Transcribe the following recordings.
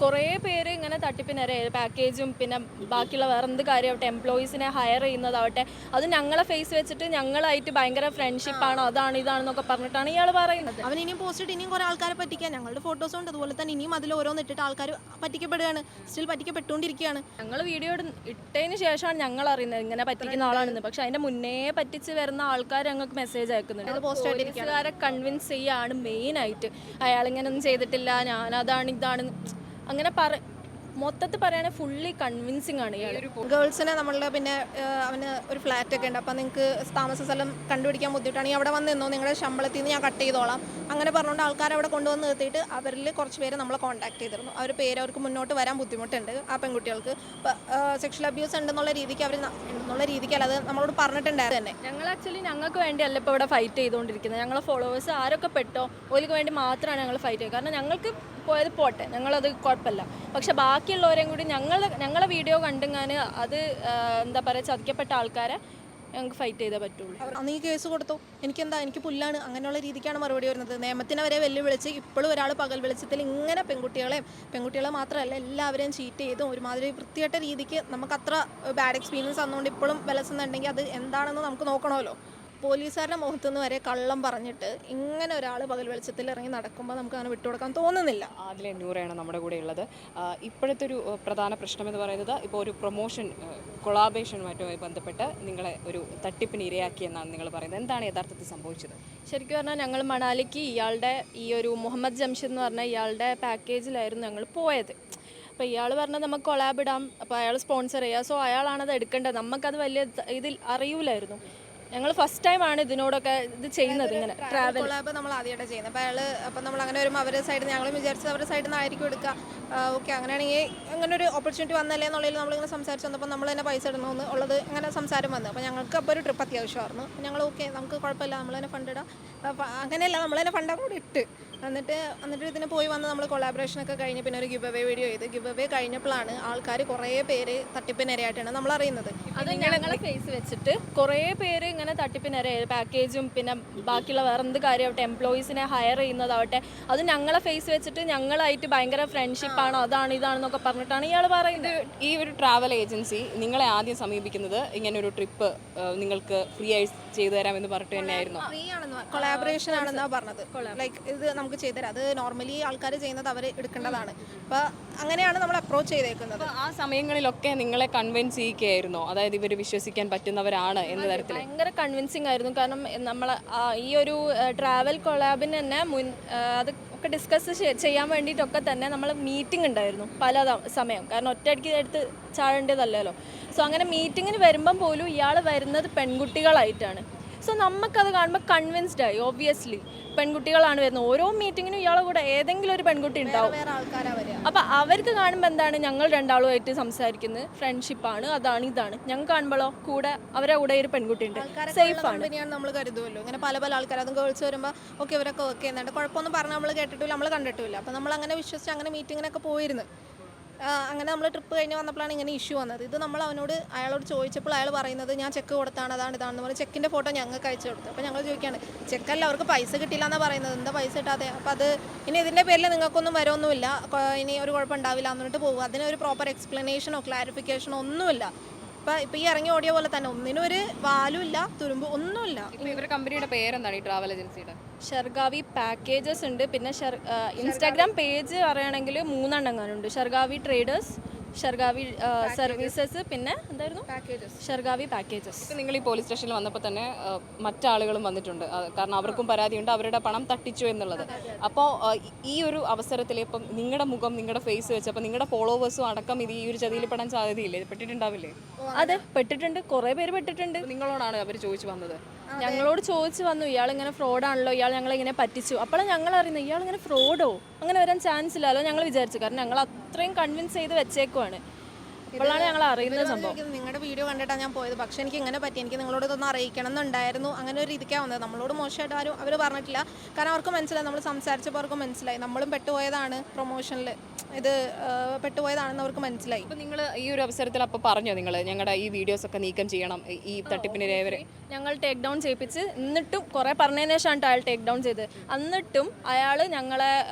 കുറേ പേര് ഇങ്ങനെ തട്ടിപ്പിനിര പാക്കേജും പിന്നെ ബാക്കിയുള്ള വേറെ എന്ത് കാര്യമാവട്ടെ എംപ്ലോയീസിനെ ഹയർ ചെയ്യുന്നതാവട്ടെ അത് ഞങ്ങളെ ഫേസ് വെച്ചിട്ട് ഞങ്ങളായിട്ട് ഭയങ്കര ഫ്രണ്ട്ഷിപ്പ് ആണ് അതാണ് ഇതാണെന്നൊക്കെ പറഞ്ഞിട്ടാണ് ഇയാൾ പറയുന്നത്. അവൻ ഇനിയും പോസ്റ്റ് ഇനിയും കുറെ ആൾക്കാരെ പറ്റിക്കാൻ. ഞങ്ങളുടെ ഫോട്ടോസ് ഉണ്ട്. അതുപോലെ തന്നെ ഇനിയും അതിൽ ഓരോന്ന് ഇട്ടിട്ട് ആൾക്കാർ പറ്റിക്കപ്പെടുകയാണ്. സ്റ്റിൽ പറ്റിക്കപ്പെട്ടുകൊണ്ടിരിക്കുകയാണ്. ഞങ്ങൾ വീഡിയോ ഇട്ടതിന് ശേഷമാണ് ഞങ്ങൾ അറിയുന്നത് ഇങ്ങനെ പറ്റിക്കുന്ന ആളാണെന്ന്. പക്ഷെ അതിന്റെ മുന്നേ പറ്റിച്ച് വരുന്ന ആൾക്കാർ ഞങ്ങൾക്ക് മെസ്സേജ് അയക്കുന്നുണ്ട്. പോലീസുകാരെ കൺവിൻസ് ചെയ്യാണ് മെയിൻ ആയിട്ട്. അയാൾ ഇങ്ങനെ ഒന്നും ചെയ്തിട്ടില്ല. ഞാൻ അതാണ് ഇതാണ്. അങ്ങനെ പറ മൊത്തത്തിൽ പറയുകയാണെങ്കിൽ ഫുള്ളി കൺവിൻസിങ് ആണ് ഇയാൾ ഗേൾസിനെ നമ്മളുടെ പിന്നെ അവന് ഒരു ഫ്ലാറ്റ് ഒക്കെ ഉണ്ട്. അപ്പം നിങ്ങൾക്ക് താമസ സ്ഥലം കണ്ടുപിടിക്കാൻ ബുദ്ധിമുട്ടാണെങ്കിൽ അവിടെ വന്ന് നിന്നോ. നിങ്ങളുടെ ശമ്പളത്തിൽ നിന്ന് ഞാൻ കട്ട് ചെയ്തോളാം. അങ്ങനെ പറഞ്ഞുകൊണ്ട് ആൾക്കാരെ അവിടെ കൊണ്ടുവന്ന് നിർത്തിയിട്ട് അവരിൽ കുറച്ച് പേര് നമ്മളെ കോൺടാക്ട് ചെയ്തിരുന്നു. അവർ പേര് അവർക്ക് മുന്നോട്ട് വരാൻ ബുദ്ധിമുട്ടുണ്ട് ആ പെൺകുട്ടികൾക്ക്. സെക്ഷൽ അബ്യൂസ് ഉണ്ടെന്നുള്ള രീതിക്ക് അവർ എന്നുള്ള രീതിക്കല്ല അത് നമ്മളോട് പറഞ്ഞിട്ടുണ്ടായിരുന്നു തന്നെ. ഞങ്ങൾ ആക്ച്വലി ഞങ്ങൾക്ക് വേണ്ടിയല്ല ഇപ്പോൾ ഇവിടെ ഫൈറ്റ് ചെയ്തുകൊണ്ടിരിക്കുന്നത് ഞങ്ങളെ ഫോളോവേഴ്സ് ആരൊക്കെ പെട്ടോ ഓലിക്ക് വേണ്ടി മാത്രമാണ് ഞങ്ങൾ ഫൈറ്റ് ചെയ്യുന്നത് കാരണം ഞങ്ങൾക്ക് പോയത് പോട്ടെ. ഞങ്ങളത് കുഴപ്പമില്ല. പക്ഷെ ബാക്കിയുള്ളവരെയും കൂടി ഞങ്ങൾ ഞങ്ങളെ വീഡിയോ കണ്ടുങ്ങാൻ അത് എന്താ പറയുക ചതിക്കപ്പെട്ട ആൾക്കാരെ ഞങ്ങൾക്ക് ഫൈറ്റ് ചെയ്തേ പറ്റുള്ളൂ. അന്ന് ഈ കേസ് കൊടുത്തു. എനിക്കെന്താ എനിക്ക് പുല്ലാണ്. അങ്ങനെയുള്ള രീതിക്കാണ് മറുപടി വരുന്നത്. നിയമത്തിനെ വരെ വെല്ലുവിളിച്ച് ഇപ്പോഴും ഒരാൾ പകൽ വെളിച്ചത്തിൽ ഇങ്ങനെ പെൺകുട്ടികളെയും പെൺകുട്ടികളെ മാത്രമല്ല എല്ലാവരെയും ചീറ്റ് ചെയ്തും ഒരുമാതിരി വൃത്തികെട്ട രീതിക്ക് നമുക്ക് അത്ര ബാഡ് എക്സ്പീരിയൻസ് ആണെന്നുകൊണ്ട് ഇപ്പോഴും വിലസുന്നുണ്ടെങ്കിൽ അത് എന്താണെന്ന് നമുക്ക് നോക്കണമല്ലോ. പോലീസുകാരുടെ മുഖത്തുനിന്ന് വരെ കള്ളം പറഞ്ഞിട്ട് ഇങ്ങനെ ഒരാൾ പകൽ വെളിച്ചത്തിൽ ഇറങ്ങി നടക്കുമ്പോൾ നമുക്ക് അങ്ങനെ വിട്ടുകൊടുക്കാൻ തോന്നുന്നില്ല. ആദിലെ നൂറയാണ് നമ്മുടെ കൂടെ ഉള്ളത്. ഇപ്പോഴത്തെ ഒരു പ്രധാന പ്രശ്നം എന്ന് പറയുന്നത് ഇപ്പോൾ ഒരു പ്രൊമോഷൻ കൊളാബറേഷനുമായിട്ടുമായി ബന്ധപ്പെട്ട് നിങ്ങളെ ഒരു തട്ടിപ്പിന് ഇരയാക്കിയെന്നാണ് നിങ്ങൾ പറയുന്നത്. എന്താണ് യഥാർത്ഥത്തിൽ സംഭവിച്ചത്? ശരിക്കും പറഞ്ഞാൽ ഞങ്ങൾ മണാലിക്ക് ഇയാളുടെ ഈ ഒരു മുഹമ്മദ് ജംഷിദ് എന്ന് പറഞ്ഞ ഇയാളുടെ പാക്കേജിലായിരുന്നു ഞങ്ങൾ പോയത്. അപ്പോൾ ഇയാൾ പറഞ്ഞത് നമുക്ക് കൊളാബ് ഇടാം അപ്പോൾ അയാൾ സ്പോൺസർ ചെയ്യുക സോ അയാളാണത് എടുക്കേണ്ടത്. നമുക്കത് വലിയ ഇതിൽ അറിയൂലായിരുന്നു. ഞങ്ങൾ ഫസ്റ്റ് ടൈം ആണ് ഇതിനോടൊക്കെ ഇത് ചെയ്യുന്നത് ഇങ്ങനെ ട്രാവൽ നമ്മൾ ആദ്യമായിട്ട് ചെയ്യുന്നത്. അപ്പോൾ അയാൾ അപ്പം നമ്മൾ അങ്ങനെ വരുമ്പോൾ അവരുടെ സൈഡിൽ ഞങ്ങൾ വിചാരിച്ചത് അവരുടെ സൈഡിൽ നിന്ന് ആയിരിക്കും എടുക്കുക ഓക്കെ അങ്ങനെയാണെങ്കിൽ അങ്ങനെ ഒരു ഓപ്പർച്യൂണിറ്റി വന്നല്ലേ എന്നുള്ളതിൽ നമ്മളിങ്ങനെ സംസാരിച്ച് വന്നപ്പോൾ നമ്മൾ തന്നെ പൈസ ഇടണമെന്ന് ഉള്ളത് അങ്ങനെ സംസാരം വന്നു. അപ്പോൾ ഞങ്ങൾക്ക് അപ്പോൾ ഒരു ട്രിപ്പ് അത്യാവശ്യമായിരുന്നു. ഞങ്ങൾ ഓക്കെ നമുക്ക് കുഴപ്പമില്ല നമ്മൾ തന്നെ ഫണ്ട് ഇടാം. അങ്ങനെയല്ല നമ്മൾ തന്നെ ഫണ്ട് കൂടി ഇട്ട്. എന്നിട്ട് എന്നിട്ട് ഇതിന് പോയി വന്ന് നമ്മൾ കൊളാബറേഷൻ ഒക്കെ കഴിഞ്ഞ് പിന്നെ ഒരു അവേ വീഡിയോ ചെയ്ത്. അവേ കഴിഞ്ഞപ്പോഴാണ് ആൾക്കാർ കുറേ പേര് തട്ടിപ്പിനിരയായിട്ടാണ് നമ്മൾ അറിയുന്നത് അത് ഞങ്ങളെ ഫേസ് വെച്ചിട്ട് കുറേ പേര് ഇങ്ങനെ തട്ടിപ്പിനിര പാക്കേജും പിന്നെ ബാക്കിയുള്ള വേറെ എന്ത് കാര്യമാവട്ടെ എംപ്ലോയീസിനെ ഹയർ ചെയ്യുന്നതാവട്ടെ അത് ഞങ്ങളെ ഫേസ് വെച്ചിട്ട് ഞങ്ങളായിട്ട് ഭയങ്കര ആണോ അതാണ് ഇതാണെന്നൊക്കെ പറഞ്ഞിട്ടാണ് ഇയാൾ പറയുന്നത്. ഈ ഒരു ട്രാവൽ ഏജൻസി നിങ്ങളെ ആദ്യം സമീപിക്കുന്നത് ഇങ്ങനെ ഒരു ട്രിപ്പ് നിങ്ങൾക്ക് ഫ്രീ ആയി ചെയ്തു തരാം തരാമെന്ന് പറഞ്ഞിട്ട് തന്നെയായിരുന്നു? ഫ്രീ ആണെന്ന് കൊളാബറേഷൻ ആണെന്നാ പറഞ്ഞത്. ലൈക്ക് ഇത് നമുക്ക് ചെയ്തുതരാം അത് നോർമലി ആൾക്കാർ ചെയ്യുന്നത് അവർ എടുക്കേണ്ടതാണ്. അപ്പോൾ അങ്ങനെയാണ് നമ്മൾ അപ്രോച്ച് ചെയ്തേക്കുന്നത്. ആ സമയങ്ങളിലൊക്കെ നിങ്ങളെ കൺവിൻസ് ചെയ്യിക്കുകയായിരുന്നോ അതായത് ഇവർ വിശ്വസിക്കാൻ പറ്റുന്നവരാണ് എന്ന തരത്തിൽ ഭയങ്കര കൺവിൻസിങ് ആയിരുന്നു. കാരണം നമ്മൾ ഈ ഒരു ട്രാവൽ കൊളാബിന് തന്നെ മുൻ അത് ഒക്കെ ഡിസ്കസ് ചെയ്യാൻ വേണ്ടിയിട്ടൊക്കെ തന്നെ നമ്മൾ മീറ്റിംഗ് ഉണ്ടായിരുന്നു പല സമയം. കാരണം ഒറ്റയടിക്ക് എടുത്ത് ചാടേണ്ടതല്ലല്ലോ. സോ അങ്ങനെ മീറ്റിങ്ങിന് വരുമ്പം പോലും ഇയാൾ വരുന്നത് പെൺകുട്ടികളായിട്ടാണ്. സോ നമുക്കത് കാണുമ്പോൾ കൺവിൻസ്ഡ് ആയി ഓബ്വിയസ്ലി പെൺകുട്ടികളാണ് വരുന്നത്. ഓരോ മീറ്റിങ്ങിനും ഇയാളെ കൂടെ ഏതെങ്കിലും ഒരു പെൺകുട്ടി ഉണ്ടാവും. വേറെ ആൾക്കാരാ വരിക. അപ്പൊ അവർക്ക് കാണുമ്പോൾ എന്താണ് ഞങ്ങൾ രണ്ടാളുമായിട്ട് സംസാരിക്കുന്നത്? ഫ്രണ്ട്ഷിപ്പാണ് അതാണ് ഇതാണ്. ഞങ്ങൾ കാണുമ്പോഴോ? കൂടെ അവരെ കൂടെ ഒരു പെൺകുട്ടി ഉണ്ട്. സേഫ് ആണ്. നമ്മൾ കരുതുമല്ലോ ഇങ്ങനെ പല പല ആൾക്കാർ അതും ഗേൾസ് വരുമ്പോൾ ഓക്കെ ഇവരൊക്കെ ഓക്കെ എന്നുണ്ട് കുഴപ്പമൊന്നും പറഞ്ഞാൽ നമ്മൾ കേട്ടിട്ടില്ല നമ്മൾ കണ്ടിട്ടില്ല. അപ്പോൾ നമ്മൾ അങ്ങനെ വിശ്വസിച്ച് അങ്ങനെ മീറ്റിങ്ങിനൊക്കെ പോയിരുന്നു. അങ്ങനെ നമ്മൾ ട്രിപ്പ് കഴിഞ്ഞ് വന്നപ്പോഴാണ് ഇങ്ങനെ ഇഷ്യൂ വന്നത്. ഇത് നമ്മൾ അവനോട് അയാളോട് ചോദിച്ചപ്പോൾ അയാൾ പറയുന്നത് ഞാൻ ചെക്ക് കൊടുത്താണ് അതാണ് ഇതാണെന്ന് പറഞ്ഞ് ചെക്കിന്റെ ഫോട്ടോ ഞങ്ങൾക്ക് അയച്ചു കൊടുത്തു. അപ്പോൾ ഞങ്ങൾ ചോദിക്കുകയാണ് ചെക്കല്ല അവർക്ക് പൈസ കിട്ടില്ല എന്നാണ് പറയുന്നത്? എന്താ പൈസ കിട്ടാതെ? അപ്പോൾ അത് ഇനി ഇതിന്റെ പേരിൽ നിങ്ങൾക്കൊന്നും വരൊന്നുമില്ല ഇനി ഒരു കുഴപ്പം ഉണ്ടാവില്ല പോകും ഒരു പ്രോപ്പർ എക്സ്പ്ലനേഷനോ ക്ലാരിഫിക്കേഷനോ ഒന്നുമില്ല. ഇപ്പം ഇപ്പം ഈ ഇറങ്ങി ഓടിയ പോലെ തന്നെ ഒന്നിനും ഒരു വാലുമില്ല തുരുമ്പ് ഒന്നുമില്ല. ഇവരുടെ കമ്പനിയുടെ പേരെന്താണ് ഈ ട്രാവൽ ഏജൻസിയുടെ ഷർഗാവി പാക്കേജസ് ഉണ്ട്. പിന്നെ ഷർ- ഇൻസ്റ്റാഗ്രാം പേജ് പറയുകയാണെങ്കിൽ മൂന്നെണ്ണം കാണുന്നുണ്ട് ഷർഗാവി ട്രേഡേഴ്സ് ഷർഗാവി സർവീസസ് പിന്നെ എന്തായിരുന്നു? പാക്കേജസ് ഷർഗാവി പാക്കേജസ് ഇപ്പം നിങ്ങൾ ഈ പോലീസ് സ്റ്റേഷനിൽ വന്നപ്പോൾ തന്നെ മറ്റാളുകളും വന്നിട്ടുണ്ട്. കാരണം അവർക്കും പരാതിയുണ്ട്. അവരുടെ പണം തട്ടിച്ചു എന്നുള്ളത്. അപ്പോൾ ഈ ഒരു അവസരത്തിൽ ഇപ്പം നിങ്ങളുടെ മുഖം നിങ്ങളുടെ ഫേസ് വെച്ചപ്പോൾ നിങ്ങളുടെ ഫോളോവേഴ്സും അടക്കം ഇത് ഈ ഒരു ചതിയിൽ പെടാൻ സാധ്യതയില്ലേ? പെട്ടിട്ടുണ്ടാവില്ലേ? അതെ പെട്ടിട്ടുണ്ട്. കുറേ പേര് പെട്ടിട്ടുണ്ട്. നിങ്ങളോടാണ് അവർ ചോദിച്ചു വന്നത്. ഞങ്ങളോട് ചോദിച്ചു വന്നു ഇയാൾ ഇങ്ങനെ ഫ്രോഡാണല്ലോ ഇയാൾ ഞങ്ങളെ ഇങ്ങനെ പറ്റിച്ചു? അപ്പോഴാണ് ഞങ്ങൾ അറിയുന്നത് ഇയാൾ ഇങ്ങനെ ഫ്രോഡോ? അങ്ങനെ വരാൻ ചാൻസ് ഇല്ലല്ലോ ഞങ്ങൾ വിചാരിച്ചു. കാരണം ഞങ്ങൾ അത്രയും കൺവിൻസ് ചെയ്ത് വെച്ചേക്കുവാണ്. അപ്പോഴാണ് ഞങ്ങൾ അറിയുന്ന സംഭവം. നിങ്ങളുടെ വീഡിയോ കണ്ടിട്ടാണ് ഞാൻ പോയത്. പക്ഷേ എനിക്ക് ഇങ്ങനെ പറ്റി. എനിക്ക് നിങ്ങളോട് ഇതൊന്ന് അറിയിക്കണം എന്നുണ്ടായിരുന്നു അങ്ങനെ ഒരു രീതിക്കാണ് വന്നത്. നമ്മളോട് മോശമായിട്ട് ആരും അവർ പറഞ്ഞിട്ടില്ല. കാരണം അവർക്ക് മനസ്സിലായി. നമ്മൾ സംസാരിച്ചപ്പോൾ അവർക്ക് മനസ്സിലായി. നമ്മളും പെട്ടുപോയതാണ് പ്രൊമോഷനിൽ ഇത് പെട്ടുപോയതാണെന്ന് അവർക്ക് മനസ്സിലായി. അപ്പോൾ നിങ്ങൾ ഈ ഒരു അവസരത്തിൽ അപ്പോൾ പറഞ്ഞോ നിങ്ങൾ ഞങ്ങളുടെ ഈ വീഡിയോസ് ഒക്കെ നീക്കം ചെയ്യണം. ഈ- ഈ തട്ടിപ്പിന് രേവരെ ഞങ്ങൾ ടേക്ക് ഡൗൺ ചെയ്യിപ്പിച്ച് എന്നിട്ടും കുറേ പറഞ്ഞതിന് ശേഷമാണ് അയാൾ ടേക്ക് ഡൗൺ ചെയ്ത്. എന്നിട്ടും അയാൾ ഞങ്ങളെ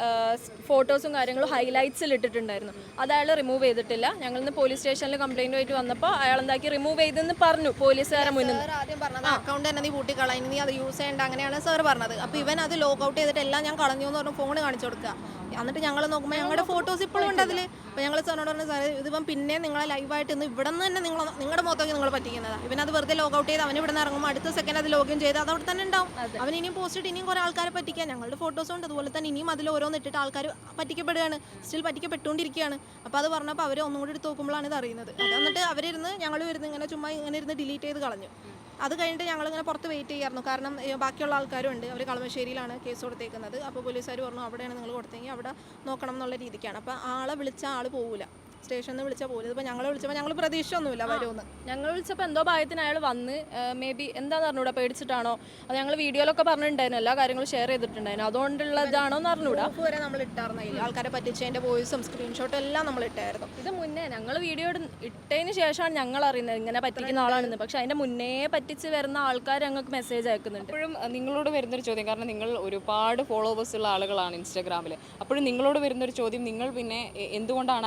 ഫോട്ടോസും കാര്യങ്ങളും ഹൈലൈറ്റ്സിൽ ഇട്ടിട്ടുണ്ടായിരുന്നു. അത് അയാൾ റിമൂവ് ചെയ്തിട്ടില്ല. ഞങ്ങളിന്ന് പോലീസ് സ്റ്റേഷനിൽ കംപ്ലൈന്റ് ആയിട്ട് വന്നപ്പോൾ അയാൾ എന്താക്കി റിമൂവ് ചെയ്തെന്ന് പറഞ്ഞു. പോലീസുകാരെ മുന്നിൽ സാർ ആദ്യം പറഞ്ഞത് അക്കൗണ്ട് തന്നെ നീ പൂട്ടിക്കള ഇനി നീ അത് യൂസ് ചെയ്യേണ്ട. അങ്ങനെയാണ് സാർ പറഞ്ഞത്. അപ്പോൾ ഇവൻ അത് ലോഗ് ഔട്ട് ചെയ്തിട്ട് എല്ലാം ഞാൻ കളഞ്ഞു എന്ന് പറഞ്ഞു ഫോൺ കാണിച്ചു കൊടുക്കുക. എന്നിട്ട് ഞങ്ങൾ നോക്കുമ്പോൾ ഞങ്ങളുടെ ഫോട്ടോസ് ഇപ്പോഴും ഉണ്ട് അതിൽ അപ്പോൾ ഞങ്ങൾ സാറിനോട് പറഞ്ഞു സാർ ഇതിപ്പം പിന്നെ നിങ്ങളെ ലൈവായിട്ട് ഇന്ന് ഇവിടെ നിന്ന് തന്നെ നിങ്ങൾ നിങ്ങളുടെ മുഖത്തേക്ക് നിങ്ങൾ പറ്റിക്കുന്നതാണ് ഇവനത് അത് വെറുതെ ലോഗൌട്ട് ചെയ്ത് അവൻ ഇവിടെ നിന്ന് ഇറങ്ങുമ്പോൾ അടുത്ത സെക്കൻഡ് അത് ലോഗിൻ ചെയ്ത് അത് അവിടെ തന്നെ ഉണ്ടാവും. അവൻ ഇനിയും പോസ്റ്റ് ഇനിയും കുറേ ആൾക്കാരെ പറ്റിക്കാൻ. ഞങ്ങളുടെ ഫോട്ടോസ് ഉണ്ട്. അതുപോലെ തന്നെ ഇനിയും അതിൽ ഓരോന്ന് ഇട്ടിട്ട് ആൾക്കാർ പറ്റിക്കപ്പെടുകയാണ്. സ്റ്റിൽ പറ്റിക്കപ്പെട്ടുകൊണ്ടിരിക്കുകയാണ്. അപ്പോൾ അത് പറഞ്ഞപ്പോൾ അവർ ഒന്നും കൂടി എടുത്ത് നോക്കുമ്പോഴാണ് ഇത് അറിയുന്നത്. അത് എന്നിട്ട് അവരിരുന്ന് ഞങ്ങൾ വരുന്ന ഇങ്ങനെ ചുമ്മാ ഇങ്ങനെ ഇരുന്ന് ഡിലീറ്റ് ചെയ്ത് കളഞ്ഞു. അത് കഴിഞ്ഞിട്ട് ഞങ്ങളിങ്ങനെ പുറത്ത് വെയിറ്റ് ചെയ്യായിരുന്നു. കാരണം ബാക്കിയുള്ള ആൾക്കാരും ഉണ്ട് അവർ കളമശ്ശേരിയിലാണ് കേസ് കൊടുത്തേക്കുന്നത്. അപ്പോൾ പോലീസുകാർ പറഞ്ഞു അവിടെയാണ് നിങ്ങൾ കൊടുത്തെങ്കിൽ അവിടെ നോക്കണം എന്നുള്ള രീതിക്കാണ്. അപ്പോൾ ആളെ വിളിച്ചാൽ ആൾ പോകില്ല സ്റ്റേഷനിൽ നിന്ന് വിളിച്ചാൽ പോലും. ഇതിപ്പോൾ ഞങ്ങളെ വിളിച്ചപ്പോൾ ഞങ്ങൾ പ്രതീക്ഷയൊന്നുമില്ല വരുമെന്ന് ഞങ്ങൾ വിളിച്ചപ്പോൾ എന്തോ ഭാഗ്യത്തിന് അയാൾ വന്ന് മേ ബി എന്താന്ന് അറിഞ്ഞൂടാ പേടിച്ചിട്ടാണോ? അത് ഞങ്ങൾ വീഡിയോയിലൊക്കെ പറഞ്ഞിട്ടുണ്ടായിരുന്നു എല്ലാ കാര്യങ്ങളും ഷെയർ ചെയ്തിട്ടുണ്ടായിരുന്നു. അതുകൊണ്ടുള്ള ഇതാണോ എന്ന് അറിഞ്ഞൂടാ വരെ നമ്മൾ ഇട്ടായിരുന്നു ആൾക്കാരെ പറ്റിച്ചതിന്റെ വോയിസും സ്ക്രീൻഷോട്ടും എല്ലാം നമ്മൾ ഇട്ടായിരുന്നു. ഇത് മുന്നേ ഞങ്ങൾ വീഡിയോ ഇട്ടതിന് ശേഷമാണ് ഞങ്ങൾ അറിയുന്നത്. ഇങ്ങനെ പറ്റിക്കുന്ന ആളാണെന്ന്. പക്ഷെ അതിന്റെ മുന്നേ പറ്റിച്ച് വരുന്ന ആൾക്കാർ ഞങ്ങൾക്ക് മെസ്സേജ് അയക്കുന്നുണ്ട്. അപ്പോഴും നിങ്ങളോട് വരുന്നൊരു ചോദ്യം. കാരണം നിങ്ങൾ ഒരുപാട് ഫോളോവേഴ്സ് ഉള്ള ആളുകളാണ് ഇൻസ്റ്റാഗ്രാമിൽ അപ്പോഴും നിങ്ങളോട് വരുന്നൊരു ചോദ്യം നിങ്ങൾ പിന്നെ എന്തുകൊണ്ടാണ് എന്തുകൊണ്ടാണ്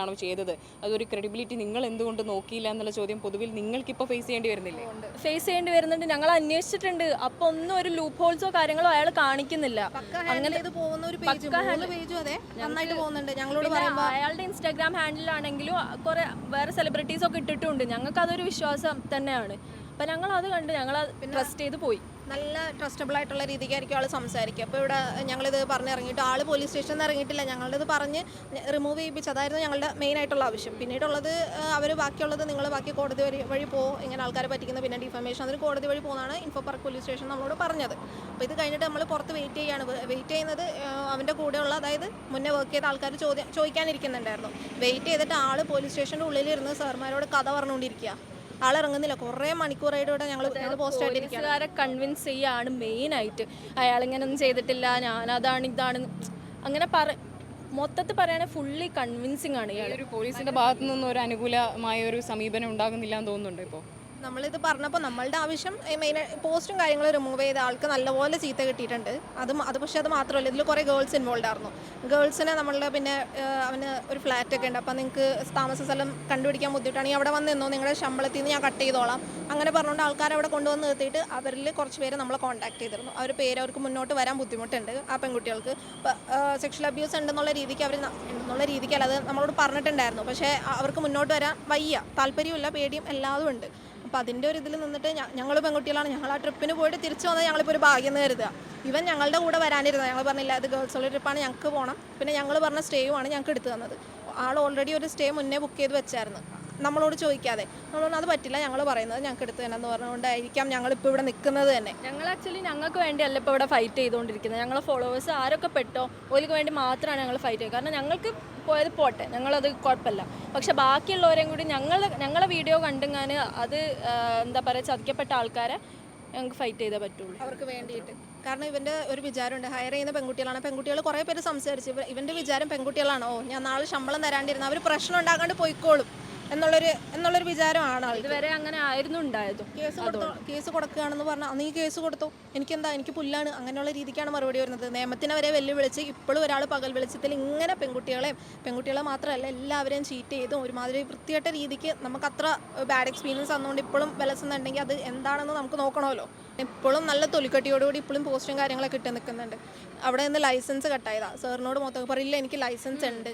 അന്വേഷിക്കാതെയാണോ ചെയ്തത്? അതൊരു ക്രെഡിബിലിറ്റി നിങ്ങൾ എന്തുകൊണ്ട് നോക്കിയില്ല എന്നുള്ള ചോദ്യം പൊതുവിൽ നിങ്ങൾക്കിപ്പോൾ ഫേസ് ചെയ്യേണ്ടി വരുന്നില്ലേ? ഫേസ് ചെയ്യേണ്ടി വരുന്നുണ്ട്. ഞങ്ങൾ അന്വേഷിച്ചിട്ടുണ്ട്. അപ്പൊ ഒന്നും ഒരു ലൂപ്പ് ഹോൾസോ കാര്യങ്ങളോ അയാൾ കാണിക്കുന്നില്ല. പോകുന്ന ഒരു പേജ് അതെ നന്നായിട്ട് പോകുന്നുണ്ട്. ഞങ്ങളോട് അയാളുടെ ഇൻസ്റ്റാഗ്രാം ഹാൻഡിലാണെങ്കിലും കുറെ വേറെ സെലിബ്രിറ്റീസ് ഒക്കെ ഇട്ടിട്ടുണ്ട്. ഞങ്ങൾക്ക് അതൊരു വിശ്വാസം തന്നെയാണ്. അപ്പൊ ഞങ്ങൾ അത് കണ്ട് ഞങ്ങൾ ട്രസ്റ്റ് ചെയ്ത് പോയി. നല്ല ട്രസ്റ്റബിൾ ആയിട്ടുള്ള രീതിക്കായിരിക്കും ആൾ സംസാരിക്കുക. അപ്പോൾ ഇവിടെ ഞങ്ങളിത് പറഞ്ഞിറങ്ങിയിട്ട് ആൾ പോലീസ് സ്റ്റേഷനിൽ നിന്ന് ഇറങ്ങിയിട്ടില്ല. ഞങ്ങളുടെ ഇത് പറഞ്ഞ് റിമൂവ് ചെയ്യിപ്പിച്ച് അതായിരുന്നു ഞങ്ങളുടെ മെയിൻ ആയിട്ടുള്ള ആവശ്യം. പിന്നീടുള്ളത് അവർ ബാക്കിയുള്ളത് നിങ്ങൾ ബാക്കി കോടതി വഴി വഴി പോകും ഇങ്ങനെ ആൾക്കാരെ പറ്റിക്കുന്ന പിന്നെ ഡിഫമേഷൻ അതിന് കോടതി വഴി പോകുന്നതാണ് ഇൻഫോ പാർക്ക് പോലീസ് സ്റ്റേഷൻ നമ്മളോട് പറഞ്ഞത്. അപ്പോൾ ഇത് കഴിഞ്ഞിട്ട് നമ്മൾ പുറത്ത് വെയിറ്റ് ചെയ്യാണ്. വെയിറ്റ് ചെയ്യുന്നത് അവന്റെ കൂടെയുള്ള അതായത് മുന്നേ വർക്ക് ചെയ്ത ആൾക്കാർ ചോദ്യം ചോദിക്കാനിരിക്കുന്നുണ്ടായിരുന്നു. വെയിറ്റ് ചെയ്തിട്ട് ആൾ പോലീസ് സ്റ്റേഷന്റെ ഉള്ളിലിരുന്ന് സാർമാരോട് കഥ പറഞ്ഞുകൊണ്ടിരിക്കുക. ആളിറങ്ങുന്നില്ല. കുറേ മണിക്കൂറായിട്ട് ഇവിടെ ഞങ്ങൾ പോസ്റ്റ് ആയിട്ടിരിക്കുകയാണ് കൺവിൻസ് ചെയ്യാണ് മെയിൻ ആയിട്ട്. അയാൾ ഇങ്ങനെ ഒന്നും ചെയ്തിട്ടില്ല ഞാൻ അതാണ് ഇതാണ്. അങ്ങനെ പറ മൊത്തത്തിൽ പറയുകയാണെങ്കിൽ ഫുള്ളി കൺവിൻസിങ് ആണ് ഒരു പോലീസിന്റെ ഭാഗത്തു നിന്നും ഒരു അനുകൂലമായ ഒരു സമീപനം ഉണ്ടാകുന്നില്ല എന്ന് തോന്നുന്നുണ്ട് ഇപ്പോൾ നമ്മളിത് പറഞ്ഞപ്പോൾ നമ്മളുടെ ആവശ്യം മെയിൻ പോസ്റ്റും കാര്യങ്ങളും റിമൂവ് ചെയ്ത ആൾക്ക് നല്ലപോലെ ചീത്ത കിട്ടിയിട്ടുണ്ട്. അത് അത് പക്ഷേ അത് മാത്രമല്ല ഇതിൽ കുറേ ഗേൾസ് ഇൻവോൾവ് ആയിരുന്നു. ഗേൾസിനെ നമ്മളുടെ പിന്നെ അവന് ഒരു ഫ്ലാറ്റ് ഒക്കെ ഉണ്ട്. അപ്പോൾ നിങ്ങൾക്ക് താമസ സ്ഥലം കണ്ടുപിടിക്കാൻ ബുദ്ധിമുട്ടാണെങ്കിൽ അവിടെ വന്ന് നിന്നോ നിങ്ങളുടെ ശമ്പളത്തിൽ നിന്ന് ഞാൻ കട്ട് ചെയ്തോളാം. അങ്ങനെ പറഞ്ഞുകൊണ്ട് ആൾക്കാരെ അവിടെ കൊണ്ടുവന്ന് നിർത്തിയിട്ട് അവരിൽ കുറച്ച് പേര് നമ്മളെ കോൺടാക്ട് ചെയ്തിരുന്നു. അവർ പേര് അവർക്ക് മുന്നോട്ട് വരാൻ ബുദ്ധിമുട്ടുണ്ട് ആ പെൺകുട്ടികൾക്ക്. സെക്ഷൽ അബ്യൂസ് ഉണ്ടെന്നുള്ള രീതിക്ക് അവർ എന്നുള്ള രീതിക്കല്ല അത് നമ്മളോട് പറഞ്ഞിട്ടുണ്ടായിരുന്നു. പക്ഷേ അവർക്ക് മുന്നോട്ട് വരാൻ വയ്യ. താല്പര്യമില്ല പേടിയും എല്ലാതും ഉണ്ട്. അപ്പോൾ അതിന്റെ ഒരു ഇതിൽ നിന്നിട്ട് ഞങ്ങൾ പെൺകുട്ടികളാണ്. ഞങ്ങൾ ആ ട്രിപ്പിന് പോയിട്ട് തിരിച്ചു വന്നത് ഞങ്ങളിപ്പോൾ ഒരു ഭാഗ്യം കരുതുക. ഇവൻ ഞങ്ങളുടെ കൂടെ വരാനിരുന്നത് ഞങ്ങൾ പറഞ്ഞില്ല അത് ഗേൾസ് ഉള്ള ട്രിപ്പാണ് ഞങ്ങൾക്ക് പോകണം പിന്നെ ഞങ്ങൾ പറഞ്ഞ സ്റ്റേയുമാണ് ഞങ്ങൾക്ക് എടുത്തു തന്നത്. ആൾ ഓൾറെഡി ഒരു സ്റ്റേ മുന്നേ ബുക്ക് ചെയ്ത് വെച്ചായിരുന്നു. നമ്മളോട് ചോദിക്കാതെ. നമ്മൾ പറഞ്ഞു, അത് പറ്റില്ല ഞങ്ങൾ പറയുന്നത് ഞങ്ങൾക്ക് എടുത്തു തന്നെ എന്ന് പറഞ്ഞുകൊണ്ടായിരിക്കാം ഞങ്ങളിപ്പോൾ ഇവിടെ നിൽക്കുന്നത് തന്നെ. ഞങ്ങൾ ആക്ച്വലി ഞങ്ങൾക്ക് വേണ്ടിയല്ല ഇപ്പോൾ ഇവിടെ ഫൈറ്റ് ചെയ്തുകൊണ്ടിരിക്കുന്നത്. ഞങ്ങളെ ഫോളോവേഴ്സ് ആരൊക്കെ പെട്ടോ ഓലിക്ക് വേണ്ടി മാത്രമാണ് ഞങ്ങൾ ഫൈറ്റ് ചെയ്യുന്നത് കാരണം ഞങ്ങൾക്ക് പോയത് പോട്ടെ ഞങ്ങളത് കുഴപ്പമില്ല. പക്ഷെ ബാക്കിയുള്ളവരെയും കൂടി ഞങ്ങൾ ഞങ്ങളെ വീഡിയോ കണ്ടുങ്ങാൻ അത് എന്താ പറയുക ചതിക്കപ്പെട്ട ആൾക്കാരെ ഞങ്ങൾക്ക് ഫൈറ്റ് ചെയ്തേ പറ്റുള്ളൂ. അവർക്ക് വേണ്ടിയിട്ട്. കാരണം ഇവന്റെ ഒരു വിചാരമുണ്ട് ഹയർ ചെയ്യുന്ന പെൺകുട്ടികളാണ്. പെൺകുട്ടികൾ കുറേ പേര് സംസാരിച്ചു ഇവ- ഇവന്റെ വിചാരം പെൺകുട്ടികളാണ്. ഞാൻ നാളെ ശമ്പളം തരാണ്ടിരുന്ന അവർ പ്രശ്നം ഉണ്ടാക്കാണ്ട് പോയിക്കോളും. എന്നുള്ളൊരു എന്നുള്ളൊരു വിചാരമാണ് ആൾക്ക്. ഇതുവരെ അങ്ങനെ ആയിരുന്നു ഉണ്ടായത്. കേസ് കൊടുത്തോ കേസ് കൊടുക്കുകയാണെന്ന് പറഞ്ഞാൽ നീ കേസ് കൊടുത്തു. എനിക്കെന്താ എനിക്ക് പുല്ലാണ്. അങ്ങനെയുള്ള രീതിക്കാണ് മറുപടി വരുന്നത്. നിയമത്തിനെ വരെ വെല്ലുവിളിച്ച് ഇപ്പോഴും ഒരാൾ പകൽ വെളിച്ചത്തിൽ ഇങ്ങനെ പെൺകുട്ടികളെയും പെൺകുട്ടികളെ മാത്രമല്ല എല്ലാവരെയും ചീറ്റ് ചെയ്തും ഒരുമാതിരി വൃത്തികെട്ട രീതിക്ക് നമുക്ക് അത്ര ബാഡ് എക്സ്പീരിയൻസ് വന്നുകൊണ്ട് ഇപ്പോഴും വിലസുന്നുണ്ടെങ്കിൽ അത് എന്താണെന്ന് നമുക്ക് നോക്കണമല്ലോ. ഇപ്പോഴും നല്ല തൊലിക്കട്ടിയോടുകൂടി ഇപ്പോഴും പോസ്റ്റും കാര്യങ്ങളൊക്കെ ഇട്ട് നിൽക്കുന്നുണ്ട്. അവിടെ നിന്ന് ലൈസൻസ് കട്ടായതാണ് സാറിനോട് മൊത്തം പറയില്ല എനിക്ക് ലൈസൻസ് ഉണ്ട്.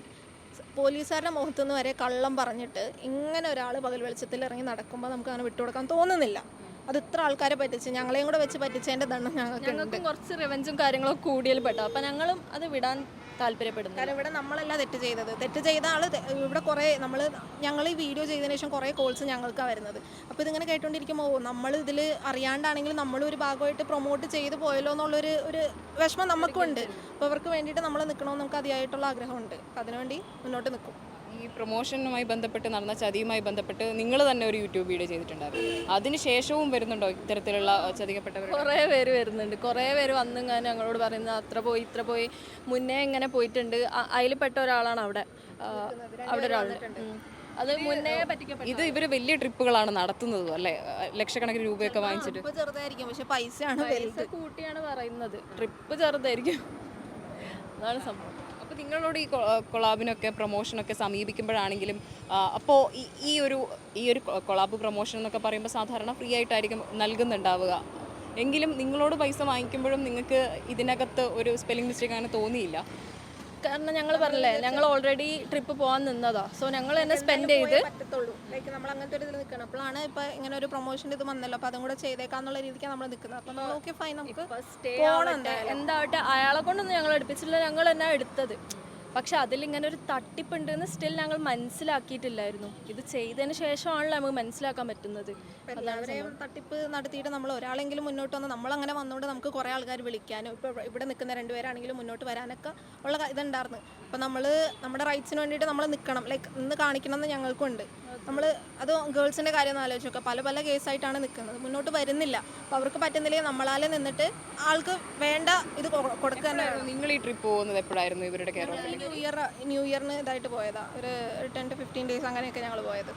പോലീസുകാരുടെ മുഖത്തു നിന്ന് വരെ കള്ളം പറഞ്ഞിട്ട് ഇങ്ങനെ ഒരാൾ പകൽ വെളിച്ചത്തിൽ ഇറങ്ങി നടക്കുമ്പോൾ നമുക്ക് അങ്ങനെ വിട്ടുകൊടുക്കാൻ തോന്നുന്നില്ല. അത് ഇത്ര ആൾക്കാരെ പറ്റിച്ച് ഞങ്ങളെയും കൂടെ വെച്ച് പറ്റിച്ചതിന്റെ ദണ്ണം ഞങ്ങൾക്കും കുറച്ച് റിവഞ്ചും കാര്യങ്ങളൊക്കെ കൂടിയാൽ പെട്ടോ? അപ്പം ഞങ്ങളും അത് വിടാൻ താല്പര്യപ്പെടുന്നു കാരണം ഇവിടെ നമ്മളല്ല തെറ്റ് ചെയ്തത്. തെറ്റ് ചെയ്ത ആൾ ഇവിടെ കുറേ നമ്മൾ ഞങ്ങൾ ഈ വീഡിയോ ചെയ്തതിന് ശേഷം കുറേ കോൾസ് ഞങ്ങൾക്കാണ് വരുന്നത്. അപ്പോൾ ഇതിങ്ങനെ കേട്ടുകൊണ്ടിരിക്കുമ്പോൾ നമ്മൾ ഇതിൽ അറിയാണ്ടാണെങ്കിൽ നമ്മൾ ഒരു ഭാഗമായിട്ട് പ്രൊമോട്ട് ചെയ്ത് പോയല്ലോ എന്നുള്ളൊരു ഒരു വിഷമം നമുക്കുണ്ട്. അപ്പോൾ അവർക്ക് വേണ്ടിയിട്ട് നമ്മൾ നിൽക്കണമെന്ന് നമുക്ക് അതിയായിട്ടുള്ള ആഗ്രഹമുണ്ട്. അപ്പോൾ അതിനുവേണ്ടി മുന്നോട്ട് നിൽക്കും ഈ പ്രൊമോഷനുമായി ബന്ധപ്പെട്ട് നടന്ന ചതിയുമായി ബന്ധപ്പെട്ട് നിങ്ങൾ തന്നെ ഒരു യൂട്യൂബ് വീഡിയോ ചെയ്തിട്ടുണ്ടായിരുന്നു. അതിന് ശേഷവും വരുന്നുണ്ടോ ഇത്തരത്തിലുള്ള ചതിക്കപ്പെട്ടവർ കുറേ പേര് വരുന്നുണ്ട്. കുറേ പേര് വന്നും ഞാൻ ഞങ്ങളോട് പറയുന്നത് അത്ര പോയി ഇത്ര പോയി മുന്നേ ഇങ്ങനെ പോയിട്ടുണ്ട്. അതിൽപ്പെട്ട ഒരാളാണ് അവിടെ. അവിടെ ഒരാളുണ്ട്. അത് മുന്നേ ഇത് ഇവർ വലിയ ട്രിപ്പുകളാണ് നടത്തുന്നത് അല്ലെ? ലക്ഷക്കണക്കിന് രൂപയൊക്കെ വാങ്ങിച്ചിട്ട്. ചെറുതായിരിക്കും. പക്ഷെ പൈസ ആണ് പൈസ കൂട്ടിയാണ് പറയുന്നത്. ട്രിപ്പ് ചെറുതായിരിക്കും. അതാണ് സംഭവം. അപ്പോൾ നിങ്ങളോട് ഈ കൊളാബിനൊക്കെ പ്രൊമോഷനൊക്കെ സമീപിക്കുമ്പോഴാണെങ്കിലും അപ്പോൾ ഈ ഒരു ഈ ഒരു കൊളാബ് പ്രൊമോഷൻ എന്നൊക്കെ പറയുമ്പോൾ സാധാരണ ഫ്രീ ആയിട്ടായിരിക്കും നൽകുന്നുണ്ടാവുക. എങ്കിലും നിങ്ങളോട് പൈസ വാങ്ങിക്കുമ്പോഴും നിങ്ങൾക്ക് ഇതിനകത്ത് ഒരു സ്പെല്ലിംഗ് മിസ്റ്റേക്ക് അങ്ങനെ തോന്നിയില്ല. കാരണം ഞങ്ങൾ പറഞ്ഞില്ലേ ഞങ്ങൾ ഓൾറെഡി ട്രിപ്പ് പോകാൻ നിന്നതാ. സോ ഞങ്ങൾ തന്നെ സ്പെൻഡ് ചെയ്ത് ലൈക്ക് നമ്മൾ അങ്ങനത്തെ ഒരു ഇതിൽ നിൽക്കണം അപ്പോഴാണ് ഇപ്പൊ ഇങ്ങനെ ഒരു പ്രൊമോഷൻ ഇത് വന്നല്ലോ. അപ്പൊ അതും കൂടെ ചെയ്തേക്കാന്നുള്ള രീതിക്ക് നമ്മൾ നിൽക്കുന്നത് അപ്പൊ ഓക്കെ ഫൈൻ നമുക്ക് ആവട്ടെ. എന്താവട്ടെ അയാളെ കൊണ്ടൊന്നും ഞങ്ങൾ എടുപ്പിച്ചില്ല ഞങ്ങൾ തന്നെ എടുത്തത്. പക്ഷെ അതിലിങ്ങനെ ഒരു തട്ടിപ്പുണ്ടെന്ന് സ്റ്റിൽ ഞങ്ങൾ മനസ്സിലാക്കിയിട്ടില്ലായിരുന്നു. ഇത് ചെയ്തതിന് ശേഷമാണല്ലോ നമുക്ക് മനസ്സിലാക്കാൻ പറ്റുന്നത്. എല്ലാവരെയും തട്ടിപ്പ് നടത്തിയിട്ട് നമ്മൾ ഒരാളെങ്കിലും മുന്നോട്ട് വന്ന് നമ്മളങ്ങനെ വന്നുകൊണ്ട് നമുക്ക് കുറേ ആൾക്കാർ വിളിക്കാനും ഇപ്പോൾ ഇവിടെ നിൽക്കുന്ന രണ്ടുപേരാണെങ്കിലും മുന്നോട്ട് വരാനൊക്കെ ഉള്ള ഇതുണ്ടായിരുന്നു. അപ്പോൾ നമ്മൾ നമ്മുടെ റൈറ്റ്സിന് വേണ്ടിയിട്ട് നമ്മൾ നിൽക്കണം ലൈക്ക് ഇന്ന് കാണിക്കണം എന്ന് ഞങ്ങൾക്കുണ്ട്. നമ്മൾ അത് ഗേൾസിന്റെ കാര്യം ഒന്ന് ആലോചിച്ച് നോക്കുക. പല പല കേസായിട്ടാണ് നിൽക്കുന്നത്. മുന്നോട്ട് വരുന്നില്ല. അപ്പോൾ അവർക്ക് പറ്റുന്നില്ലെങ്കിൽ നമ്മളാലെ നിന്നിട്ട് ആൾക്ക് വേണ്ട ഇത് കൊടുക്കാൻ കൊടുക്കുക തന്നെ നിങ്ങൾ ഈ ട്രിപ്പ് പോകുന്നത് എപ്പോഴായിരുന്നു ഇവരുടെ ന്യൂ ഇയർ ന്യൂ ഇയറിന് ഇതായിട്ട് പോയതാ. ഒരു ടെൻ ടു ഫിഫ്റ്റീൻ ഡേയ്സ് അങ്ങനെയൊക്കെ ഞങ്ങൾ പോയത്.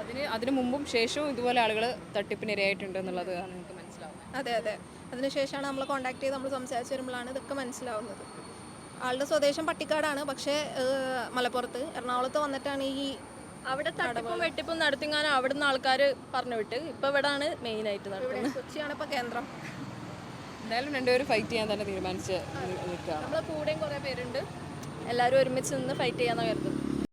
അതിന് അതിന് മുമ്പും ശേഷവും ഇതുപോലെ ആളുകൾ തട്ടിപ്പിനിരയായിട്ടുണ്ട് എന്നുള്ളത് നിങ്ങൾക്ക് മനസ്സിലാവും അതെ അതെ. അതിനുശേഷമാണ് നമ്മൾ കോൺടാക്ട് ചെയ്ത് നമ്മൾ സംസാരിച്ച് വരുമ്പോഴാണ് ഇതൊക്കെ മനസ്സിലാവുന്നത്. ആളുടെ സ്വദേശം പട്ടിക്കാടാണ്. പക്ഷേ മലപ്പുറത്ത്. എറണാകുളത്ത് വന്നിട്ടാണ് ഈ അവിടെ തട്ടിപ്പും വെട്ടിപ്പും നടത്തിങ്ങാനും അവിടുന്ന് ആൾക്കാർ പറഞ്ഞു വിട്ട്. ഇപ്പൊ ഇവിടാണ് മെയിൻ ആയിട്ട് നടക്കുന്നത് കൊച്ചിയാണ് ഇപ്പൊ കേന്ദ്രം. എന്തായാലും രണ്ടുപേരും ഫൈറ്റ് ചെയ്യാൻ തന്നെ തീരുമാനിച്ച് നി- നിൽക്കുകയാണ് നമ്മളെ കൂടെയും കുറേ പേരുണ്ട്. എല്ലാവരും ഒരുമിച്ച് നിന്ന് ഫൈറ്റ് ചെയ്യാന്നാ കരുതും